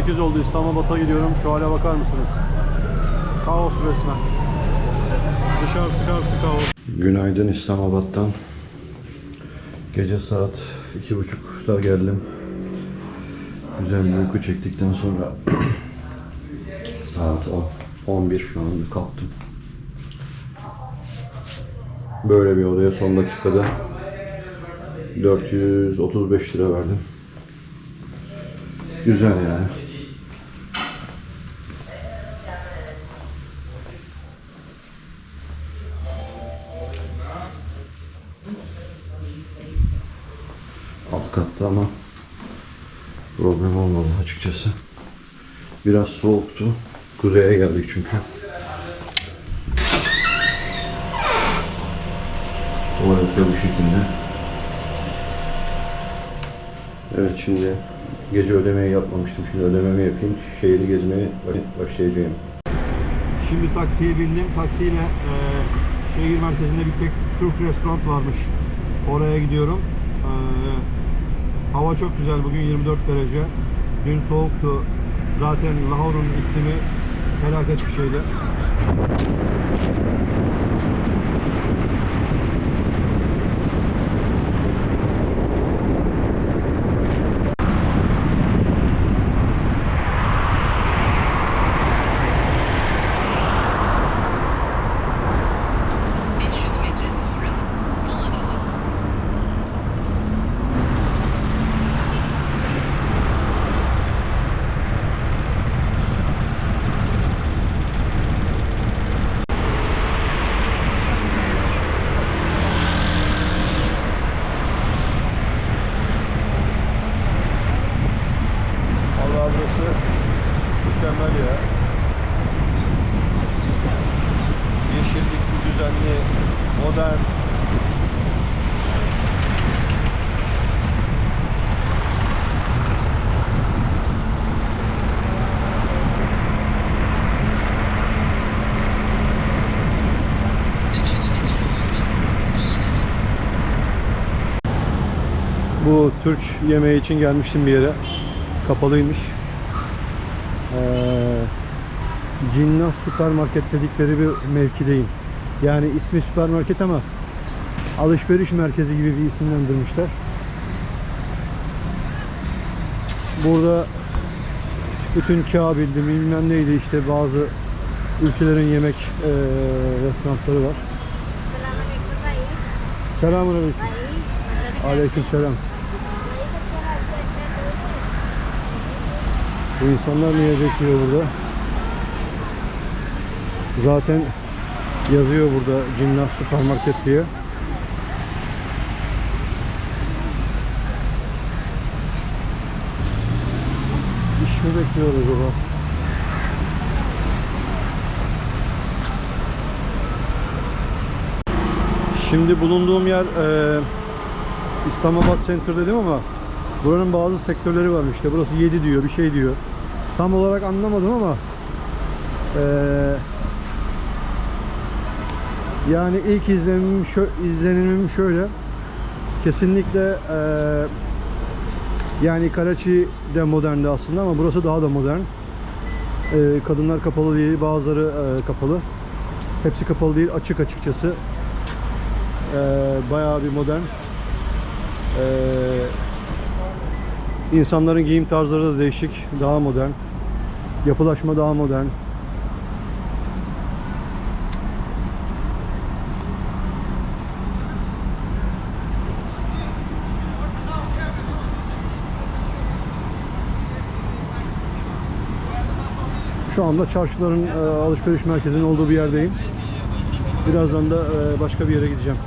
8 oldu. İslamabad'a gidiyorum. Şu hale bakar mısınız? Kaos resmen. Dışarısı dışarısı kaos. Günaydın İslamabad'dan. Gece saat iki buçukta geldim. Güzel bir uyku çektikten sonra saat 10, 11 şu an kalktım. Böyle bir odaya son dakikada 435 lira verdim. Güzel yani. Alt ama problem olmadı açıkçası. Biraz soğuktu. Kuzeye geldik çünkü. Tuvalet de bu şekilde. Evet şimdi gece ödemeyi yapmamıştım. Şimdi ödememi yapayım. Şehri gezmeye başlayacağım. Şimdi taksiye bindim. Taksiyle e, şehir merkezinde bir tek Türk restoran varmış. Oraya gidiyorum. E, hava çok güzel. Bugün 24 derece. Dün soğuktu. Zaten Lahore'un iklimi felaket bir şeydi. metre sonra sola dönün. Allah burası ya. Yeşillikli, düzenli, modern. Bu Türk yemeği için gelmiştim bir yere. Kapalıymış. Ee, Cinnah Süpermarket dedikleri bir mevkideyim. Yani ismi süpermarket ama alışveriş merkezi gibi bir isimlendirmişler. Burada bütün Kabil'di bilmem neydi işte bazı ülkelerin yemek eee restoranları var. Selamun aleyküm. Aleyküm selam. Bu insanlar niye bekliyor burada? Zaten yazıyor burada Cinnah Süpermarket diye. İş mi bekliyor acaba? Şimdi bulunduğum yer eee İslamabad Center dedim ama buranın bazı sektörleri var işte. Burası 7 diyor, bir şey diyor. Tam olarak anlamadım ama eee, yani ilk izlenimim, şö izlenimim şöyle. Kesinlikle eee, yani Karachi de moderndi aslında ama burası daha da modern. Eee, kadınlar kapalı değil, bazıları eee, kapalı. Hepsi kapalı değil, açık açıkçası. Eee bayağı bir modern. Ee, insanların giyim tarzları da değişik, daha modern. Yapılaşma daha modern. Şu anda çarşıların e, alışveriş merkezinin olduğu bir yerdeyim. Birazdan da e, başka bir yere gideceğim.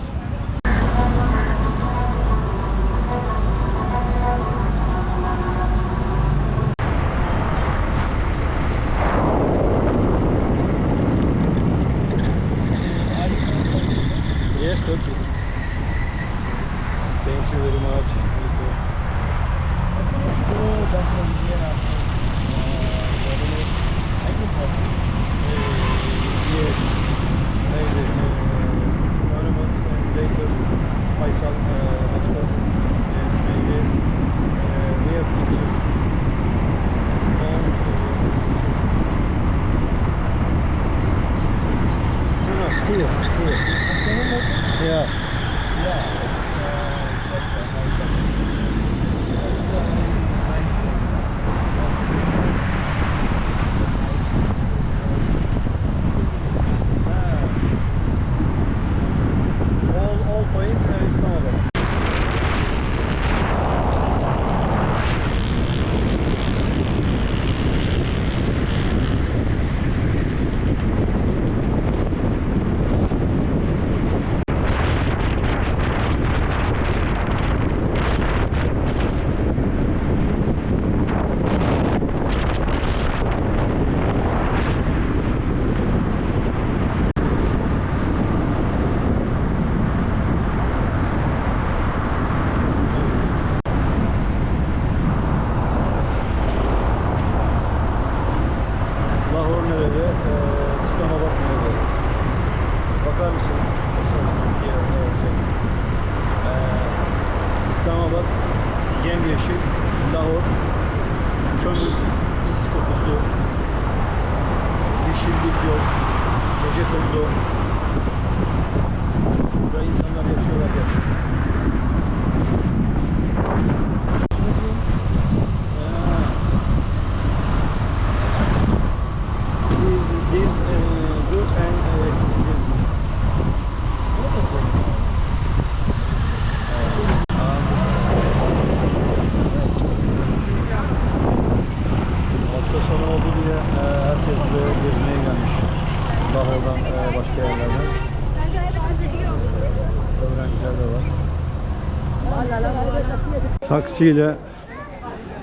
Taksiyle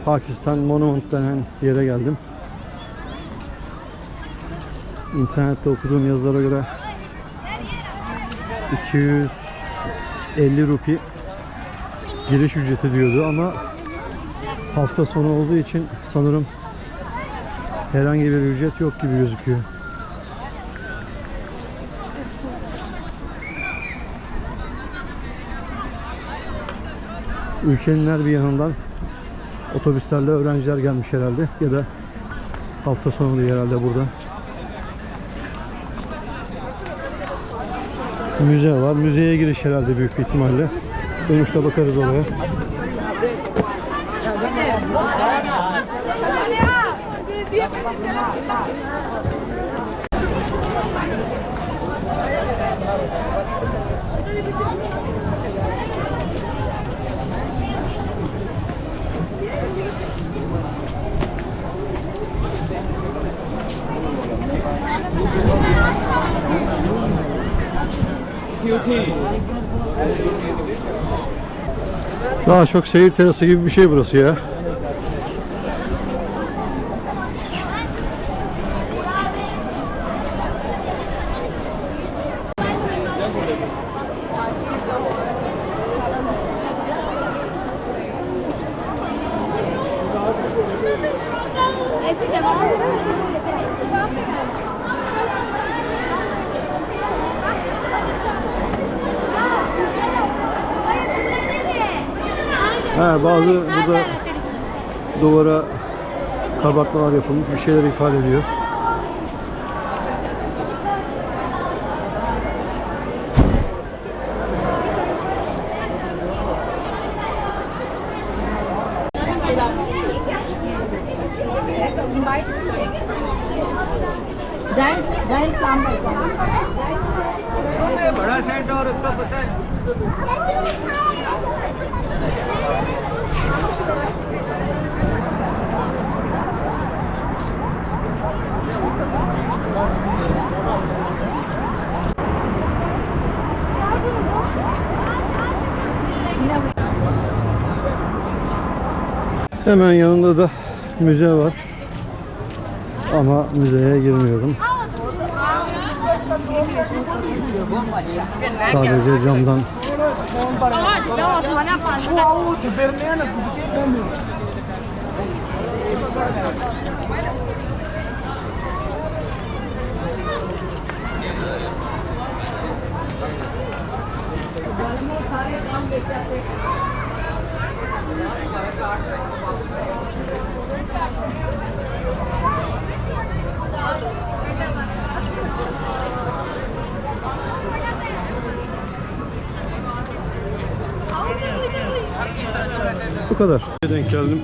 Pakistan Monument denen yere geldim. İnternette okuduğum yazılara göre 250 rupi giriş ücreti diyordu ama hafta sonu olduğu için sanırım herhangi bir ücret yok gibi gözüküyor. Ülkenin her bir yanından otobüslerle öğrenciler gelmiş herhalde ya da hafta sonu diye herhalde burada. Müze var. Müzeye giriş herhalde büyük bir ihtimalle. Dönüşte bakarız oraya. Daha çok seyir terası gibi bir şey burası ya. Ha, bazı burada duvara kabartmalar yapılmış bir şeyler ifade ediyor. Hemen yanında da müze var. Ama müzeye girmiyorum. Sadece camdan Thank you. Kadar. Denk geldim.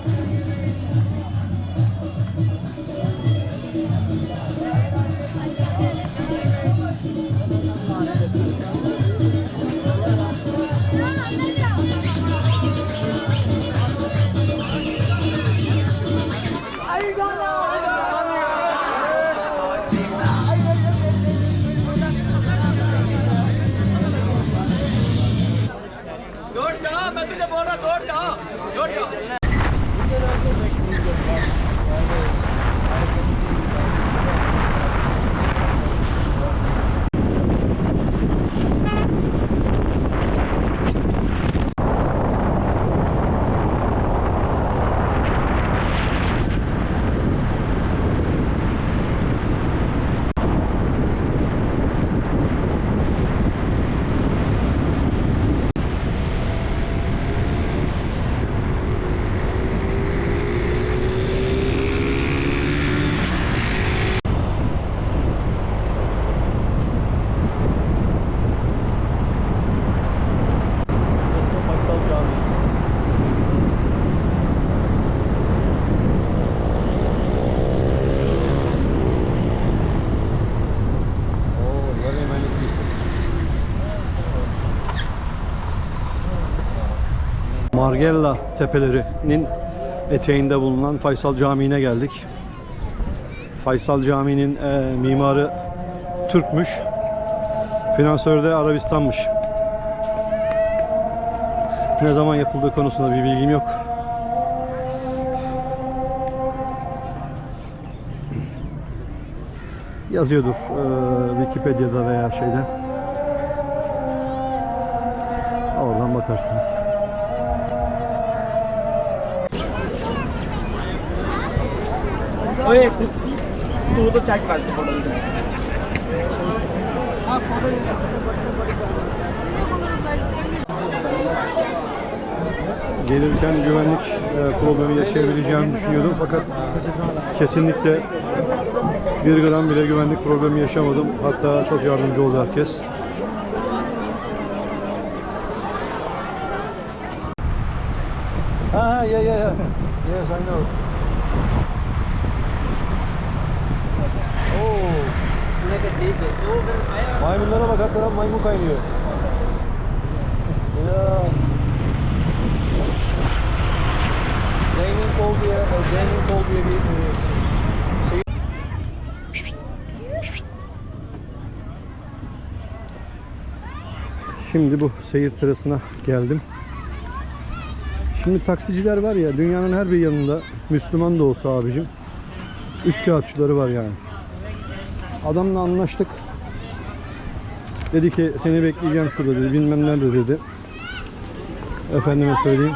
Margella tepelerinin eteğinde bulunan Faysal Camii'ne geldik. Faysal Camii'nin e, mimarı Türkmüş. Finansörü de Arabistan'mış. Ne zaman yapıldığı konusunda bir bilgim yok. Yazıyordur e, Wikipedia'da veya şeyde. Oradan bakarsınız. ओए तू तो check कर photo gelirken güvenlik e, problemi yaşayabileceğimi düşünüyordum fakat kesinlikle bir gram bile güvenlik problemi yaşamadım. Hatta çok yardımcı oldu herkes. Ha ya ya ya. Yes, I know. Maymunlara bak hakikaten maymun kaynıyor. Ya. Gaming Call diye, e, Gaming Call diye bir e, şey. Şimdi bu seyir terasına geldim. Şimdi taksiciler var ya dünyanın her bir yanında Müslüman da olsa abicim üç kağıtçıları var yani. Adamla anlaştık. Dedi ki seni bekleyeceğim şurada dedi. Bilmem nerede dedi. Efendime söyleyeyim.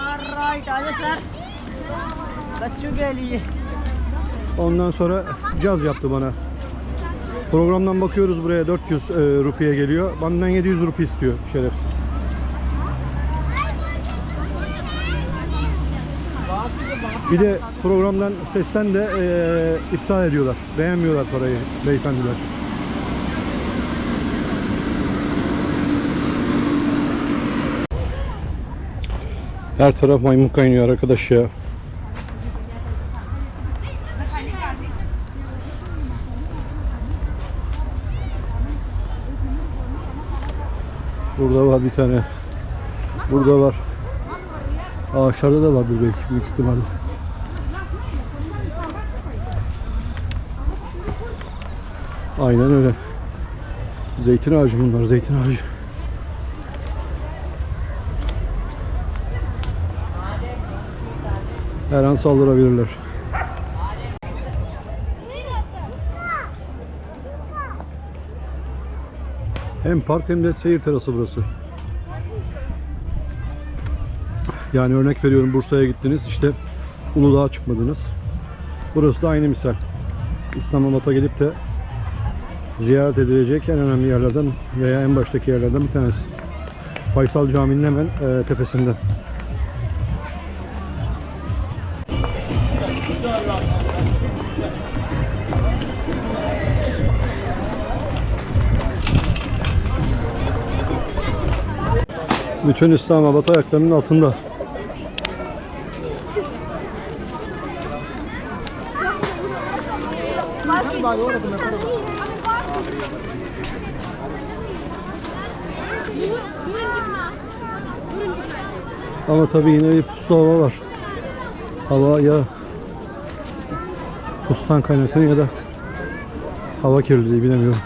Ondan sonra caz yaptı bana. Programdan bakıyoruz buraya 400 e, rupiye geliyor. Benden 700 rupi istiyor şerefsiz. Bir de programdan sesten de e, iptal ediyorlar. Beğenmiyorlar parayı beyefendiler. Her taraf maymun kaynıyor arkadaş ya. Burada var bir tane. Burada var. Ağaçlarda da vardır belki büyük ihtimalle. Aynen öyle. Zeytin ağacı bunlar, zeytin ağacı. Her an saldırabilirler. Hem park hem de seyir terası burası. Yani örnek veriyorum Bursa'ya gittiniz işte Uludağ'a çıkmadınız. Burası da aynı misal. İstanbul'a gelip de ziyaret edilecek en önemli yerlerden veya en baştaki yerlerden bir tanesi. Faysal Camii'nin hemen e, tepesinden. Bütün İslamabad ayaklarının altında. Vale, ora come fare? Ama tabii yine bir puslu hava var. Hava ya pustan kaynaklı ya da hava kirliliği bilemiyorum.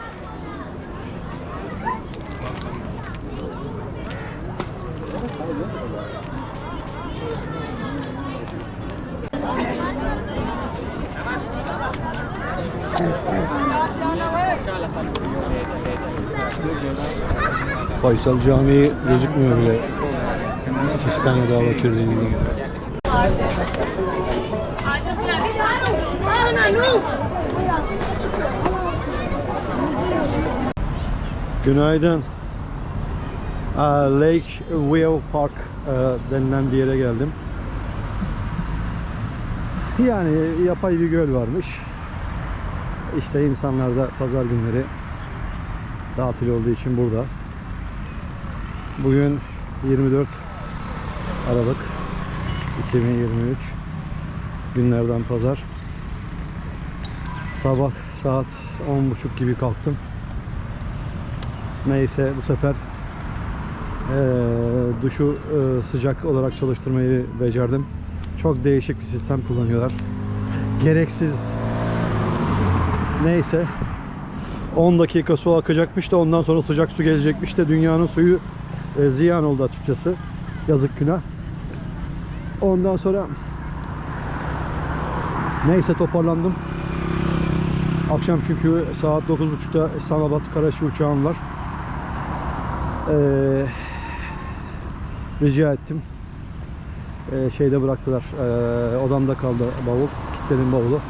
Faysal Camii gözükmüyor bile. Sistem ya da hava Nanu! Günaydın. Lake Whale Park denilen bir yere geldim. Yani yapay bir göl varmış. İşte insanlar da pazar günleri tatil olduğu için burada. Bugün 24 Aralık 2023 günlerden pazar. Sabah saat 10.30 gibi kalktım. Neyse bu sefer eee, duşu eee, sıcak olarak çalıştırmayı becerdim. Çok değişik bir sistem kullanıyorlar. Gereksiz. Neyse. 10 dakika su akacakmış da ondan sonra sıcak su gelecekmiş de dünyanın suyu e, ziyan oldu açıkçası. Yazık günah. Ondan sonra neyse toparlandım. Akşam çünkü saat 9.30'da İslamabad Karachi uçağım var. Ee, rica ettim. Ee, şeyde bıraktılar. Ee, odamda kaldı bavul. Kilitledim bavulu.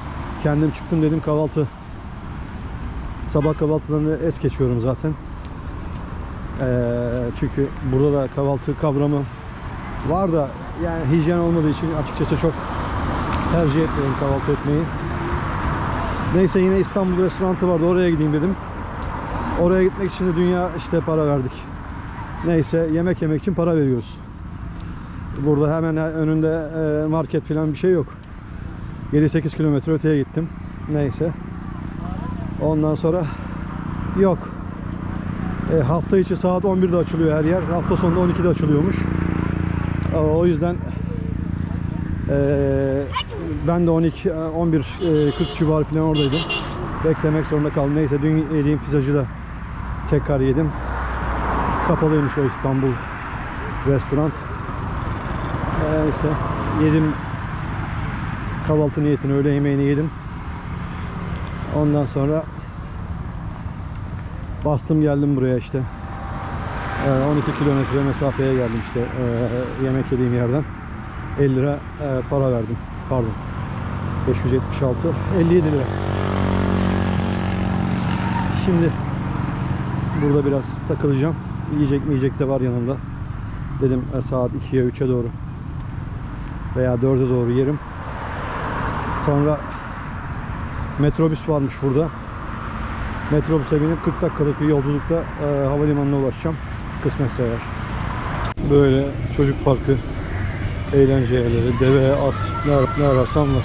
Kendim çıktım dedim kahvaltı. Sabah kahvaltılarını es geçiyorum zaten. Ee, çünkü burada da kahvaltı kavramı var da yani hijyen olmadığı için açıkçası çok tercih etmiyorum kahvaltı etmeyi. Neyse yine İstanbul restoranı vardı oraya gideyim dedim. Oraya gitmek için de dünya işte para verdik. Neyse yemek yemek için para veriyoruz. Burada hemen önünde e, market falan bir şey yok. 7-8 kilometre öteye gittim. Neyse. Ondan sonra yok. E, hafta içi saat 11'de açılıyor her yer. Hafta sonunda 12'de açılıyormuş. E, O yüzden e, ben de 12 e, 11 e, 40 civarı falan oradaydım. Beklemek zorunda kaldım. Neyse dün yediğim pizzacı da tekrar yedim. Kapalıymış o İstanbul restoran. E, Neyse yedim kahvaltı niyetini öğle yemeğini yedim. Ondan sonra bastım geldim buraya işte. E, 12 kilometre mesafeye geldim işte e, yemek yediğim yerden. 50 lira e, para verdim. Pardon. 576 57 lira. Şimdi burada biraz takılacağım. Yiyecek mi yiyecek de var yanımda. Dedim e, saat 2'ye 3'e doğru veya 4'e doğru yerim. Sonra metrobüs varmış burada. Metrobüse binip 40 dakikalık bir yolculukta e, havalimanına ulaşacağım. Kısmetse eğer. Böyle çocuk parkı, eğlence yerleri, deve, at, ne, ne ararsan var.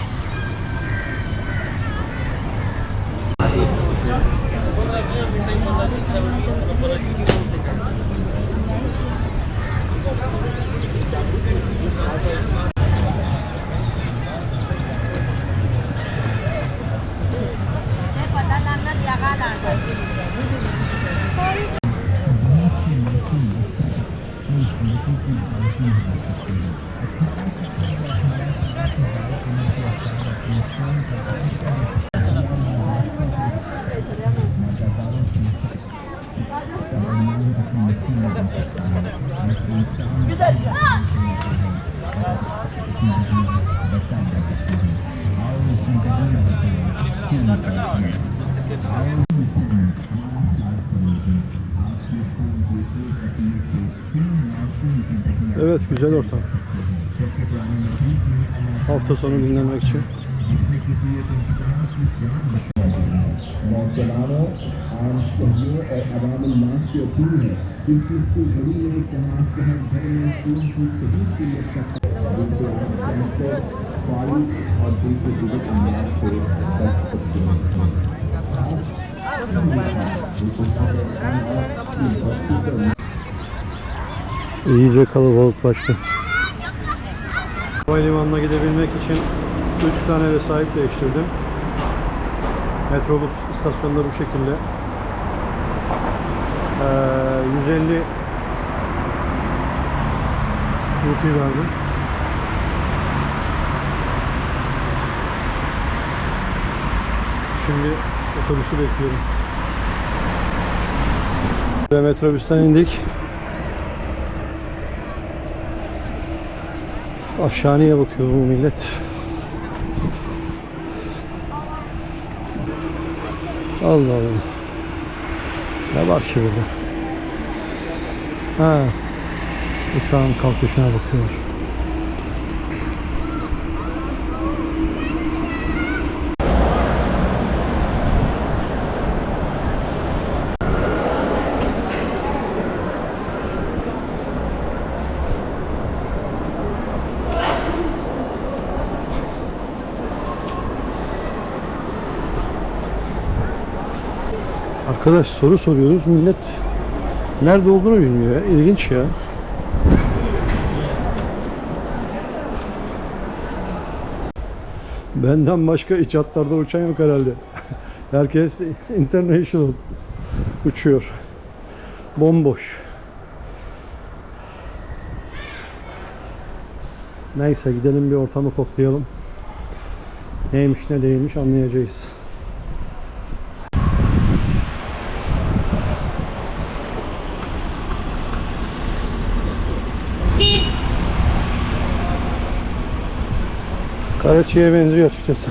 güzel ortam. Hafta sonu dinlenmek için. Montelano आज कहिए और आवाम उल्लास की अपील है इस चीज को घड़ी है कि आज के हर घर में पूर्ण रूप से ही पीएफ का जिनको कैंसर फाइल और दूसरे जीवित अमराज से बच सकते हैं İyice kalabalıklaştı. Havalimanına gidebilmek için 3 tane vesait değiştirdim. Metrobüs istasyonları bu şekilde. Ee, 150 rupee verdim. Şimdi otobüsü bekliyorum. Ve metrobüsten indik. Aşağı niye bakıyor bu millet? Allah Allah. Ne var ki burada? Ha. Uçağın kalkışına bakıyor. Arkadaş soru soruyoruz millet nerede olduğunu bilmiyor ya. İlginç ya. Benden başka iç hatlarda uçan yok herhalde. Herkes international uçuyor. Bomboş. Neyse gidelim bir ortamı koklayalım. Neymiş ne değilmiş anlayacağız. Karaçiye benziyor açıkçası.